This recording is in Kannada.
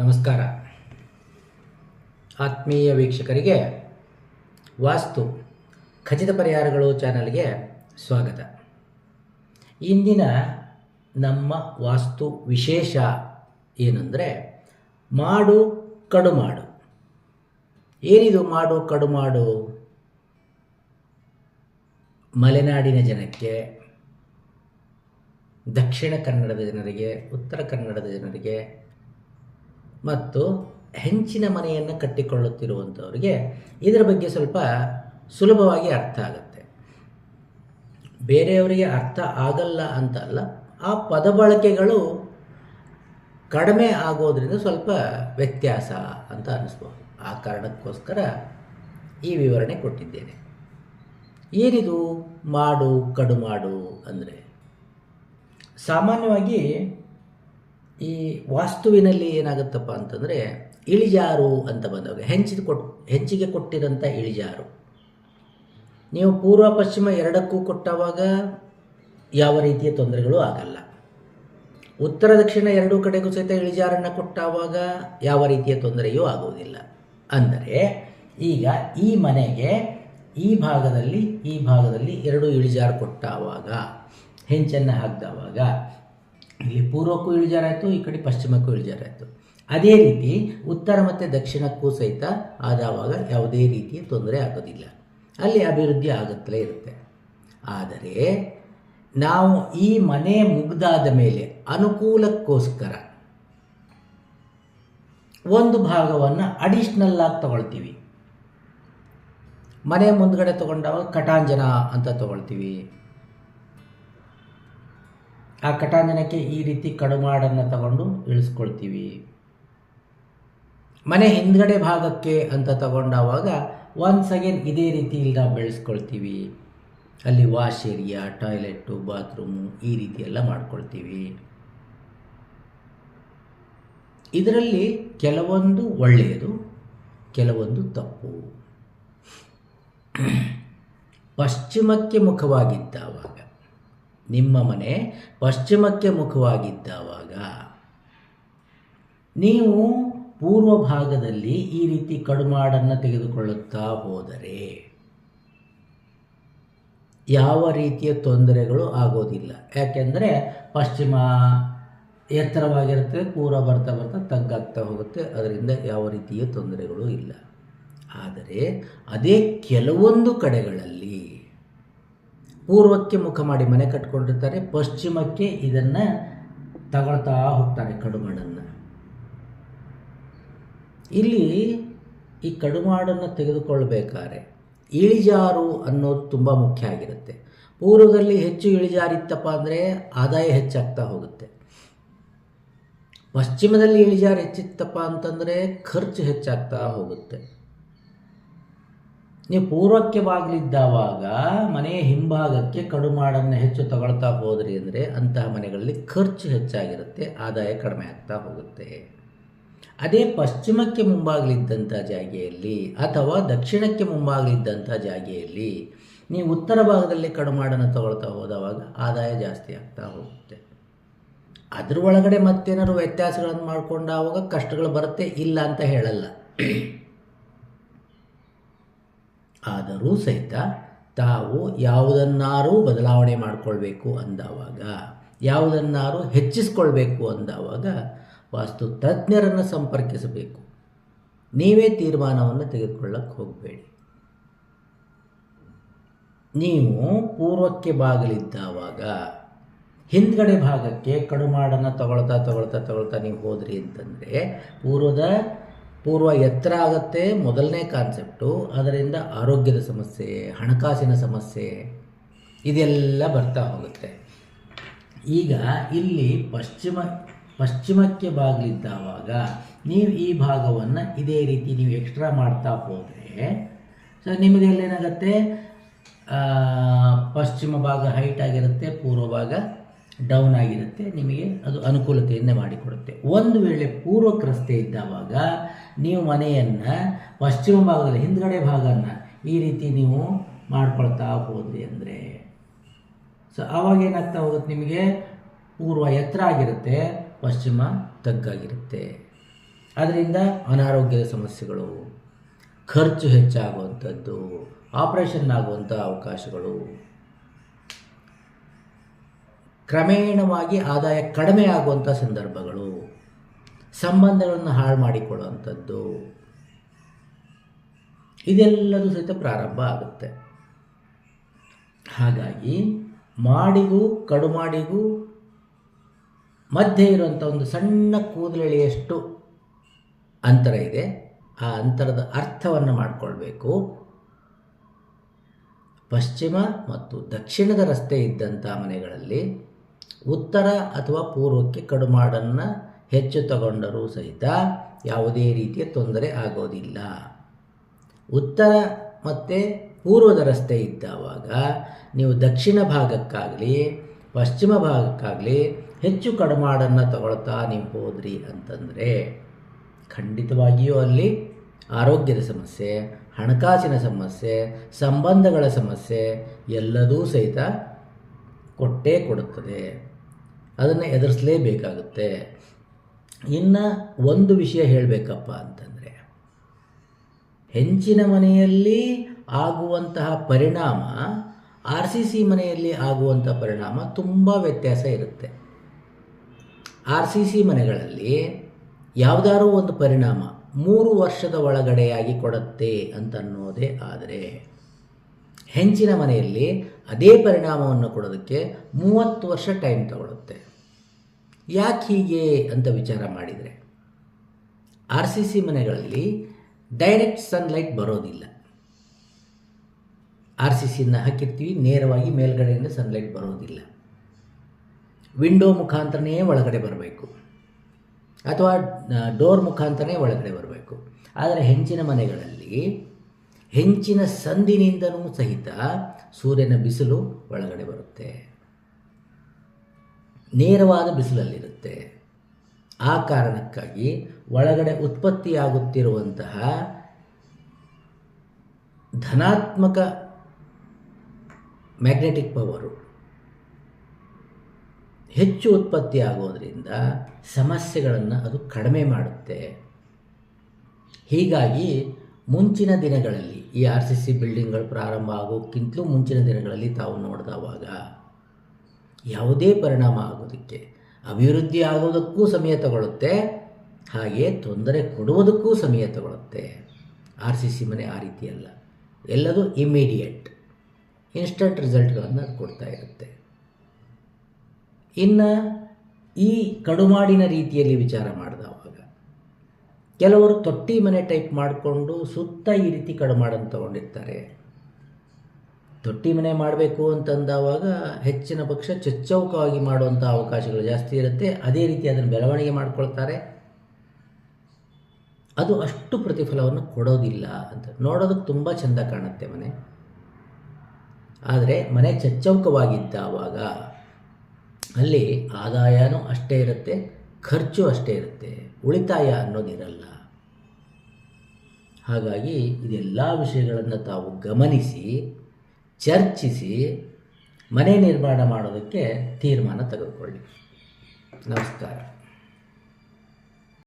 ನಮಸ್ಕಾರ. ಆತ್ಮೀಯ ವೀಕ್ಷಕರಿಗೆ ವಾಸ್ತು ಖಚಿತ ಪರಿಹಾರಗಳು ಚಾನಲ್ಗೆ ಸ್ವಾಗತ. ಇಂದಿನ ನಮ್ಮ ವಾಸ್ತು ವಿಶೇಷ ಏನಂದರೆ ಮಾಡು ಕಡು ಮಾಡು. ಏನಿದು ಮಾಡು ಕಡು ಮಾಡು? ಮಲೆನಾಡಿನ ಜನಕ್ಕೆ, ದಕ್ಷಿಣ ಕನ್ನಡದ ಜನರಿಗೆ, ಉತ್ತರ ಕನ್ನಡದ ಜನರಿಗೆ ಮತ್ತು ಹೆಂಚಿನ ಮನೆಯನ್ನು ಕಟ್ಟಿಕೊಳ್ಳುತ್ತಿರುವಂಥವ್ರಿಗೆ ಇದರ ಬಗ್ಗೆ ಸ್ವಲ್ಪ ಸುಲಭವಾಗಿ ಅರ್ಥ ಆಗುತ್ತೆ. ಬೇರೆಯವರಿಗೆ ಅರ್ಥ ಆಗಲ್ಲ ಅಂತ ಅಲ್ಲ, ಆ ಪದ ಬಳಕೆಗಳು ಕಡಿಮೆ ಆಗೋದ್ರಿಂದ ಸ್ವಲ್ಪ ವ್ಯತ್ಯಾಸ ಅಂತ ಅನ್ನಿಸ್ಬೋದು ಆ ಕಾರಣಕ್ಕೋಸ್ಕರ ಈ ವಿವರಣೆ ಕೊಟ್ಟಿದ್ದೇನೆ. ಏನಿದು ಮಾಡು ಕಡು ಮಾಡು ಅಂದರೆ ಸಾಮಾನ್ಯವಾಗಿ ಈ ವಾಸ್ತುವಿನಲ್ಲಿ ಏನಾಗುತ್ತಪ್ಪ ಅಂತಂದರೆ ಇಳಿಜಾರು ಅಂತ ಬಂದಾಗ ಹೆಂಚಿದ ಕೊಟ್, ಹೆಂಚಿಗೆ ಕೊಟ್ಟಿರೋಂಥ ಇಳಿಜಾರು. ನೀವು ಪೂರ್ವ ಪಶ್ಚಿಮ ಎರಡಕ್ಕೂ ಕೊಟ್ಟವಾಗ ಯಾವ ರೀತಿಯ ತೊಂದರೆಗಳು ಆಗಲ್ಲ. ಉತ್ತರ ದಕ್ಷಿಣ ಎರಡೂ ಕಡೆಗೂ ಸಹಿತ ಇಳಿಜಾರನ್ನು ಕೊಟ್ಟವಾಗ ಯಾವ ರೀತಿಯ ತೊಂದರೆಯೂ ಆಗುವುದಿಲ್ಲ. ಅಂದರೆ ಈಗ ಈ ಮನೆಗೆ ಈ ಭಾಗದಲ್ಲಿ ಈ ಭಾಗದಲ್ಲಿ ಎರಡು ಇಳಿಜಾರು ಕೊಟ್ಟವಾಗ ಹೆಂಚನ್ನು ಹಾಕಿದವಾಗ ಇಲ್ಲಿ ಪೂರ್ವಕ್ಕೂ ಇಳಿಜಾರಾಯಿತು, ಈ ಕಡೆ ಪಶ್ಚಿಮಕ್ಕೂ ಇಳಿಜಾರಾಯಿತು. ಅದೇ ರೀತಿ ಉತ್ತರ ಮತ್ತು ದಕ್ಷಿಣಕ್ಕೂ ಸಹಿತ ಆದಾವಾಗ ಯಾವುದೇ ರೀತಿಯ ತೊಂದರೆ ಆಗೋದಿಲ್ಲ. ಅಲ್ಲಿ ಅಭಿವೃದ್ಧಿ ಆಗುತ್ತಲೇ ಇರುತ್ತೆ. ಆದರೆ ನಾವು ಈ ಮನೆ ಮುಗ್ದಾದ ಮೇಲೆ ಅನುಕೂಲಕ್ಕೋಸ್ಕರ ಒಂದು ಭಾಗವನ್ನು ಅಡಿಷ್ನಲ್ ಆಗಿ ತಗೊಳ್ತೀವಿ. ಮನೆ ಮುಂದ್ಗಡೆ ತಗೊಂಡಾಗ ಕಟಾಂಜನ ಅಂತ ತಗೊಳ್ತೀವಿ. ಆ ಕಟಾಂಜನಕ್ಕೆ ಈ ರೀತಿ ಕಡುಮಾಡನ್ನು ತಗೊಂಡು ಇಳಿಸ್ಕೊಳ್ತೀವಿ. ಮನೆ ಹಿಂದ್ಗಡೆ ಭಾಗಕ್ಕೆ ಅಂತ ತಗೊಂಡಾವಾಗ ಒನ್ಸ್ ಅಗೇನ್ ಇದೇ ರೀತಿ ಇಲ್ಲಿ ನಾವು ಬೆಳೆಸ್ಕೊಳ್ತೀವಿ. ಅಲ್ಲಿ ವಾಶ್ ಏರಿಯಾ ಟಾಯ್ಲೆಟು ಬಾತ್ರೂಮು ಈ ರೀತಿ ಎಲ್ಲ ಮಾಡ್ಕೊಳ್ತೀವಿ. ಇದರಲ್ಲಿ ಕೆಲವೊಂದು ಒಳ್ಳೆಯದು, ಕೆಲವೊಂದು ತಪ್ಪು. ಪಶ್ಚಿಮಕ್ಕೆ ಮುಖವಾಗಿದ್ದಾವಾಗ ನಿಮ್ಮ ಮನೆ ಪಶ್ಚಿಮಕ್ಕೆ ಮುಖವಾಗಿದ್ದಾವಾಗ. ನೀವು ಪೂರ್ವ ಭಾಗದಲ್ಲಿ ಈ ರೀತಿ ಕಡುಮಾಡನ್ನು ತೆಗೆದುಕೊಳ್ಳುತ್ತಾ ಹೋದರೆ ಯಾವ ರೀತಿಯ ತೊಂದರೆಗಳು ಆಗೋದಿಲ್ಲ. ಯಾಕೆಂದರೆ ಪಶ್ಚಿಮ ಎತ್ತರವಾಗಿರುತ್ತೆ, ಪೂರ್ವ ಬರ್ತಾ ಬರ್ತಾ ತಗ್ಗಾಗ್ತಾ ಹೋಗುತ್ತೆ, ಅದರಿಂದ ಯಾವ ರೀತಿಯ ತೊಂದರೆಗಳು ಇಲ್ಲ. ಆದರೆ ಅದೇ ಕೆಲವೊಂದು ಕಡೆಗಳಲ್ಲಿ ಪೂರ್ವಕ್ಕೆ ಮುಖ ಮಾಡಿ ಮನೆ ಕಟ್ಕೊಂಡಿರ್ತಾರೆ, ಪಶ್ಚಿಮಕ್ಕೆ ಇದನ್ನು ತಗೊಳ್ತಾ ಹೋಗ್ತಾರೆ ಕಡುಮಾಡನ್ನು. ಇಲ್ಲಿ ಈ ಕಡುಮಾಡನ್ನು ತೆಗೆದುಕೊಳ್ಬೇಕಾದ್ರೆ ಇಳಿಜಾರು ಅನ್ನೋದು ತುಂಬ ಮುಖ್ಯ ಆಗಿರುತ್ತೆ. ಪೂರ್ವದಲ್ಲಿ ಹೆಚ್ಚು ಇಳಿಜಾರಿತ್ತಪ್ಪ ಅಂದರೆ ಆದಾಯ ಹೆಚ್ಚಾಗ್ತಾ ಹೋಗುತ್ತೆ. ಪಶ್ಚಿಮದಲ್ಲಿ ಇಳಿಜಾರು ಹೆಚ್ಚಿತ್ತಪ್ಪ ಅಂತಂದರೆ ಖರ್ಚು ಹೆಚ್ಚಾಗ್ತಾ ಹೋಗುತ್ತೆ. ನೀವು ಪೂರ್ವಕ್ಕೆ ಬಾಗಿಲಿದ್ದಾವಾಗ ಮನೆಯ ಹಿಂಭಾಗಕ್ಕೆ ಕಡುಮಾಡನ್ನು ಹೆಚ್ಚು ತಗೊಳ್ತಾ ಹೋದ್ರಿ ಅಂದರೆ ಅಂತಹ ಮನೆಗಳಲ್ಲಿ ಖರ್ಚು ಹೆಚ್ಚಾಗಿರುತ್ತೆ, ಆದಾಯ ಕಡಿಮೆ ಆಗ್ತಾ ಹೋಗುತ್ತೆ. ಅದೇ ಪಶ್ಚಿಮಕ್ಕೆ ಮುಂಭಾಗಲಿದ್ದಂಥ ಜಾಗೆಯಲ್ಲಿ ಅಥವಾ ದಕ್ಷಿಣಕ್ಕೆ ಮುಂಭಾಗಲಿದ್ದಂಥ ಜಾಗೆಯಲ್ಲಿ ನೀವು ಉತ್ತರ ಭಾಗದಲ್ಲಿ ಕಡುಮಾಡನ್ನು ತಗೊಳ್ತಾ ಹೋದವಾಗ ಆದಾಯ ಜಾಸ್ತಿ ಆಗ್ತಾ ಹೋಗುತ್ತೆ. ಅದರ ಒಳಗಡೆ ಮತ್ತೇನಾದ್ರು ವ್ಯತ್ಯಾಸಗಳನ್ನು ಮಾಡಿಕೊಂಡಾವಾಗ ಕಷ್ಟಗಳು ಬರುತ್ತೆ, ಇಲ್ಲ ಅಂತ ಹೇಳಲ್ಲ. ಆದರೂ ಸಹಿತ ತಾವು ಯಾವುದನ್ನಾರೂ ಬದಲಾವಣೆ ಮಾಡಿಕೊಳ್ಬೇಕು ಅಂದವಾಗ, ಯಾವುದನ್ನಾರು ಹೆಚ್ಚಿಸ್ಕೊಳ್ಬೇಕು ಅಂದವಾಗ ವಾಸ್ತು ತಜ್ಞರನ್ನು ಸಂಪರ್ಕಿಸಬೇಕು. ನೀವೇ ತೀರ್ಮಾನವನ್ನು ತೆಗೆದುಕೊಳ್ಳಕ್ಕೆ ಹೋಗಬೇಡಿ. ನೀವು ಪೂರ್ವಕ್ಕೆ ಬಾಗಿಲಿದ್ದಾವಾಗ, ಹಿಂದ್ಗಡೆ ಭಾಗಕ್ಕೆ ಕಡುಮಾಡನ್ನು ತಗೊಳ್ತಾ ತಗೊಳ್ತಾ ತಗೊಳ್ತಾ ನೀವು ಹೋದ್ರಿ ಅಂತಂದರೆ, ಪೂರ್ವದ ಪೂರ್ವ ಎತ್ತರ ಆಗುತ್ತೆ, ಮೊದಲನೇ ಕಾನ್ಸೆಪ್ಟು ಅದರಿಂದ ಆರೋಗ್ಯದ ಸಮಸ್ಯೆ, ಹಣಕಾಸಿನ ಸಮಸ್ಯೆ, ಇದೆಲ್ಲ ಬರ್ತಾ ಹೋಗುತ್ತೆ. ಈಗ ಇಲ್ಲಿ ಪಶ್ಚಿಮ, ಪಶ್ಚಿಮಕ್ಕೆ ಬಾಗಿಲಿದ್ದಾವಾಗ ನೀವು ಈ ಭಾಗವನ್ನು ಇದೇ ರೀತಿ ನೀವು ಎಕ್ಸ್ಟ್ರಾ ಮಾಡ್ತಾ ಹೋದರೆ ಸೊ ನಿಮಗೆ ಏನಾಗುತ್ತೆ ಪಶ್ಚಿಮ ಭಾಗ ಹೈಟ್ ಆಗಿರುತ್ತೆ, ಪೂರ್ವ ಭಾಗ ಡೌನ್ ಆಗಿರುತ್ತೆ, ನಿಮಗೆ ಅದು ಅನುಕೂಲತೆಯನ್ನೇ ಮಾಡಿಕೊಡುತ್ತೆ. ಒಂದು ವೇಳೆ ಪೂರ್ವಕ್ಕೆ ರಸ್ತೆ ಇದ್ದಾವಾಗ ನೀವು ಮನೆಯನ್ನು ಪಶ್ಚಿಮ ಭಾಗದಲ್ಲಿ, ಹಿಂದ್ಗಡೆ ಭಾಗನ ಈ ರೀತಿ ನೀವು ಮಾಡ್ಕೊಳ್ತಾ ಹೋದ್ರಿ ಅಂದರೆ. ಸೊ ಆವಾಗ ಏನಾಗ್ತಾ ಹೋಗುತ್ತೆ ನಿಮಗೆ? ಪೂರ್ವ ಎತ್ತರ ಆಗಿರುತ್ತೆ, ಪಶ್ಚಿಮ ತಗ್ಗಾಗಿರುತ್ತೆ. ಅದರಿಂದ ಅನಾರೋಗ್ಯದ ಸಮಸ್ಯೆಗಳು, ಖರ್ಚು ಹೆಚ್ಚಾಗುವಂಥದ್ದು ಆಪರೇಷನ್ ಆಗುವಂಥ ಅವಕಾಶಗಳು. ಕ್ರಮೇಣವಾಗಿ ಆದಾಯ ಕಡಿಮೆ ಆಗುವಂಥ ಸಂದರ್ಭಗಳು. ಸಂಬಂಧಗಳನ್ನು ಹಾಳು ಮಾಡಿಕೊಳ್ಳುವಂಥದ್ದು. ಇದೆಲ್ಲದೂ ಸಹಿತ ಪ್ರಾರಂಭ ಆಗುತ್ತೆ. ಹಾಗಾಗಿ ಮಾಡಿಗೂ ಕಡುಮಾಡಿಗೂ ಮಧ್ಯೆ ಇರುವಂಥ ಒಂದು ಸಣ್ಣ ಕೂದಲೆಳೆಯಷ್ಟು ಅಂತರ ಇದೆ. ಆ ಅಂತರದ ಅರ್ಥವನ್ನು ಮಾಡಿಕೊಳ್ಬೇಕು. ಪಶ್ಚಿಮ ಮತ್ತು ದಕ್ಷಿಣದ ರಸ್ತೆ ಇದ್ದಂಥ ಮನೆಗಳಲ್ಲಿ ಉತ್ತರ ಅಥವಾ ಪೂರ್ವಕ್ಕೆ ಕಡುಮಾಡನ್ನು ಹೆಚ್ಚು ತಗೊಂಡರೂ ಸಹಿತ ಯಾವುದೇ ರೀತಿಯ ತೊಂದರೆ ಆಗೋದಿಲ್ಲ. ಉತ್ತರ ಮತ್ತು ಪೂರ್ವದ ರಸ್ತೆ ಇದ್ದಾವಾಗ ನೀವು ದಕ್ಷಿಣ ಭಾಗಕ್ಕಾಗಲಿ, ಪಶ್ಚಿಮ ಭಾಗಕ್ಕಾಗಲಿ ಹೆಚ್ಚು ಕಡಮಾಡನ್ನು ತಗೊಳ್ತಾ ನೀವು ಹೋದ್ರಿ ಅಂತಂದರೆ ಖಂಡಿತವಾಗಿಯೂ ಅಲ್ಲಿ ಆರೋಗ್ಯದ ಸಮಸ್ಯೆ, ಹಣಕಾಸಿನ ಸಮಸ್ಯೆ, ಸಂಬಂಧಗಳ ಸಮಸ್ಯೆ ಎಲ್ಲದೂ ಸಹಿತ ಕೊಟ್ಟೇ ಕೊಡುತ್ತದೆ. ಅದನ್ನು ಎದುರಿಸಲೇಬೇಕಾಗುತ್ತೆ. ಇನ್ನು ಒಂದು ವಿಷಯ ಹೇಳಬೇಕಪ್ಪ ಅಂತಂದರೆ, ಹೆಂಚಿನ ಮನೆಯಲ್ಲಿ ಆಗುವಂತಹ ಪರಿಣಾಮ, ಆರ್ ಸಿ ಸಿ ಮನೆಯಲ್ಲಿ ಆಗುವಂಥ ಪರಿಣಾಮ ತುಂಬ ವ್ಯತ್ಯಾಸ ಇರುತ್ತೆ. ಆರ್ ಸಿ ಸಿ ಮನೆಗಳಲ್ಲಿ ಯಾವುದಾದ್ರೂ ಒಂದು ಪರಿಣಾಮ ಮೂರು ವರ್ಷದ ಒಳಗಡೆಯಾಗಿ ಕೊಡುತ್ತೆ ಅಂತ ಅನ್ನೋದೇ ಆದರೆ, ಹೆಂಚಿನ ಮನೆಯಲ್ಲಿ ಅದೇ ಪರಿಣಾಮವನ್ನು ಕೊಡೋದಕ್ಕೆ ಮೂವತ್ತು ವರ್ಷ ಟೈಮ್ ತಗೊಳುತ್ತೆ. ಯಾಕೆ ಹೀಗೆ ಅಂತ ವಿಚಾರ ಮಾಡಿದರೆ ಆರ್ ಸಿ ಸಿ ಮನೆಗಳಲ್ಲಿ ಡೈರೆಕ್ಟ್ ಸನ್ಲೈಟ್ ಬರೋದಿಲ್ಲ. ಆರ್ ಸಿ ಸಿನ ಹಾಕಿರ್ತೀವಿ, ನೇರವಾಗಿ ಮೇಲ್ಗಡೆಯಿಂದ ಸನ್ಲೈಟ್ ಬರೋದಿಲ್ಲ. ವಿಂಡೋ ಮುಖಾಂತರನೇ ಒಳಗಡೆ ಬರಬೇಕು. ಅಥವಾ ಡೋರ್ ಮುಖಾಂತರನೇ ಒಳಗಡೆ ಬರಬೇಕು. ಆದರೆ ಹೆಂಚಿನ ಮನೆಗಳಲ್ಲಿ ಹೆಂಚಿನ ಸಂದಿನಿಂದನೂ ಸಹಿತ ಸೂರ್ಯನ ಬಿಸಿಲು ಒಳಗಡೆ ಬರುತ್ತೆ. ನೇರವಾದ ಬಿಸಿಲಲ್ಲಿರುತ್ತೆ. ಆ ಕಾರಣಕ್ಕಾಗಿ ಒಳಗಡೆ ಉತ್ಪತ್ತಿಯಾಗುತ್ತಿರುವಂತಹ ಧನಾತ್ಮಕ ಮ್ಯಾಗ್ನೆಟಿಕ್ ಪವರು ಹೆಚ್ಚು ಉತ್ಪತ್ತಿ ಆಗೋದರಿಂದ ಸಮಸ್ಯೆಗಳನ್ನು ಅದು ಕಡಿಮೆ ಮಾಡುತ್ತೆ. ಹೀಗಾಗಿ ಮುಂಚಿನ ದಿನಗಳಲ್ಲಿ ಈ ಆರ್ ಸಿ ಸಿ ಬಿಲ್ಡಿಂಗ್ಗಳು ಪ್ರಾರಂಭ ಆಗೋಕ್ಕಿಂತಲೂ ಮುಂಚಿನ ದಿನಗಳಲ್ಲಿ ತಾವು ನೋಡಿದವಾಗ ಯಾವುದೇ ಪರಿಣಾಮ ಆಗೋದಕ್ಕೆ. ಅಭಿವೃದ್ಧಿ ಆಗೋದಕ್ಕೂ ಸಮಯ ತಗೊಳ್ಳುತ್ತೆ ಹಾಗೆ ತೊಂದರೆ ಕೊಡುವುದಕ್ಕೂ ಸಮಯ ತಗೊಳ್ಳುತ್ತೆ ಆರ್ ಸಿ ಸಿ ಮನೆ ಆ ರೀತಿ ಅಲ್ಲ ಎಲ್ಲದೂ ಇಮ್ಮಿಡಿಯೇಟ್ ಇನ್ಸ್ಟಂಟ್ ರಿಸಲ್ಟ್ಗಳನ್ನು ಕೊಡ್ತಾ ಇರುತ್ತೆ. ಇನ್ನು ಈ ಕಡುಮಾಡಿನ ರೀತಿಯಲ್ಲಿ ವಿಚಾರ ಮಾಡಿದವಾಗ ಕೆಲವರು ತೊಟ್ಟಿ ಮನೆ ಟೈಪ್ ಮಾಡಿಕೊಂಡು ಸುತ್ತ ಈ ರೀತಿ ಕಡುಮಾಡನ್ನು ತಗೊಂಡಿರ್ತಾರೆ. ತೊಟ್ಟಿ ಮನೆ ಮಾಡಬೇಕು ಅಂತಂದವಾಗ ಹೆಚ್ಚಿನ ಪಕ್ಷ ಚಚ್ಚೌಕವಾಗಿ ಮಾಡುವಂಥ ಅವಕಾಶಗಳು ಜಾಸ್ತಿ ಇರುತ್ತೆ. ಅದೇ ರೀತಿ ಅದನ್ನು ಬೆಳವಣಿಗೆ ಮಾಡ್ಕೊಳ್ತಾರೆ. ಅದು ಅಷ್ಟು ಪ್ರತಿಫಲವನ್ನು ಕೊಡೋದಿಲ್ಲ ಅಂತ. ನೋಡೋದಕ್ಕೆ ತುಂಬ ಚೆಂದ ಕಾಣುತ್ತೆ ಮನೆ. ಆದರೆ ಮನೆ ಚಚ್ಚೌಕವಾಗಿದ್ದಾವಾಗ ಅಲ್ಲಿ ಆದಾಯನೂ ಅಷ್ಟೇ ಇರುತ್ತೆ, ಖರ್ಚು ಅಷ್ಟೇ ಇರುತ್ತೆ, ಉಳಿತಾಯ ಅನ್ನೋದಿರಲ್ಲ. ಹಾಗಾಗಿ ಇದೆಲ್ಲ ವಿಷಯಗಳನ್ನು ತಾವು ಗಮನಿಸಿ ಚರ್ಚಿಸಿ ಮನೆ ನಿರ್ಮಾಣ ಮಾಡೋದಕ್ಕೆ ತೀರ್ಮಾನ ತೆಗೆದುಕೊಳ್ಳಿ. ನಮಸ್ಕಾರ.